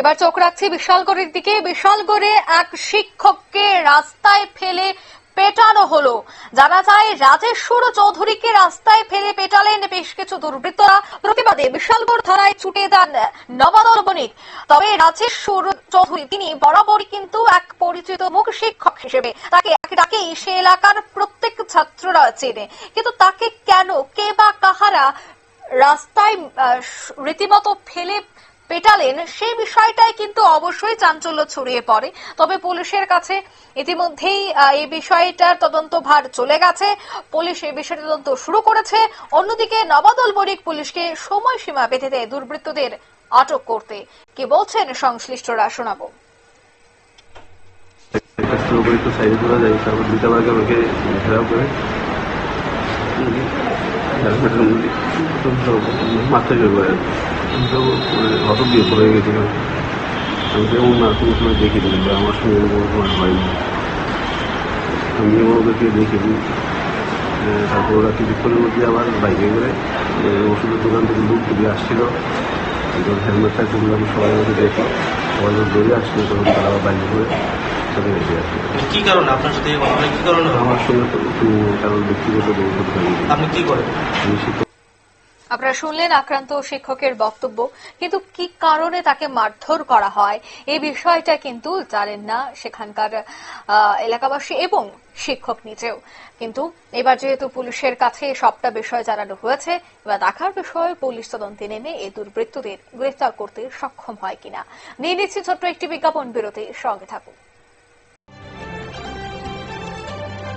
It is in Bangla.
এবার চোখ রাখছি বিশালগড়ের দিকে। বিশালগড়ে এক শিক্ষককে রাস্তায় ফেলে পেটানো হলো। জানা যায়, রাজেশ্বর চৌধুরীকে রাস্তায় ফেলে পেটালেন বেশ কিছু দুর্বৃত্তরা। প্রতিবাদে বিশালগড় থানায় ছুটে যান নবাদল বণিক। তবে রাজেশ্বর চৌধুরী, তিনি বরাবরই কিন্তু এক পরিচিত মুখ শিক্ষক হিসেবে। তাকে তাকেই সে এলাকার প্রত্যেক ছাত্ররা চেনে। কিন্তু তাকে কেন, কে বা কাহারা রাস্তায় রীতিমতো ফেলে পেটালেন সেই বিষয়টাই কিন্তু অবশ্যই চাঞ্চল্য ছড়িয়ে পড়ে। তবে পুলিশের কাছে ইতিমধ্যেই এই বিষয়টার তদন্ত ভার চলে গেছে। পুলিশ এই বিষয়ে তদন্ত শুরু করেছে। অন্যদিকে নবাদল বণিক পুলিশকে সময়সীমা বেঁধে দেয় দুর্বৃত্তদের আটক করতে। কি বলছেন সংশ্লিষ্টরা শোনাবো। একটা করে যায়, তারপর ঘেরাও করে মারতে আমি তো হত দিয়ে পড়ে গেছিল আমি তো এমন না কোনো সময় দেখি দিলাম আমার সঙ্গে এরকম তোমার হয়নি আমি ওদেরকে দেখিনি আহ, তারপর ওরা কিছুক্ষণের মধ্যে আবার বাইকে করে ওষুধের দোকান থেকে লোক দিয়ে আসছিল হেলমেটটা তুললাম সবাই মধ্যে দেখি সবাই দৌড়ে আসছিল তখন তারা আবার বাইকে করে চলে গেছে আর কি। কি কারণে? আপনার সাথে ঘটনা কি কারণে আমার সঙ্গে একটু কারণ ব্যক্তিগত বন্ধুত্ব আপনি কি করেন? আমি আপনারা শুনলেন আক্রান্ত শিক্ষকের বক্তব্য কিন্তু কি কারণে তাকে মারধর করা হয় এই বিষয়টা কিন্তু জানেন না সেখানকার এলাকাবাসী এবং শিক্ষক নিজেও। কিন্তু এবার যেহেতু পুলিশের কাছে সবটা বিষয় জানানো হয়েছে এবার দেখার বিষয় পুলিশ তদন্তে নেমে এই দুর্বৃত্তদের গ্রেফতার করতে সক্ষম হয় কিনা। নিয়ে নিচ্ছি ছোট্ট একটি বিজ্ঞাপন বিরতি সঙ্গে থাকুন।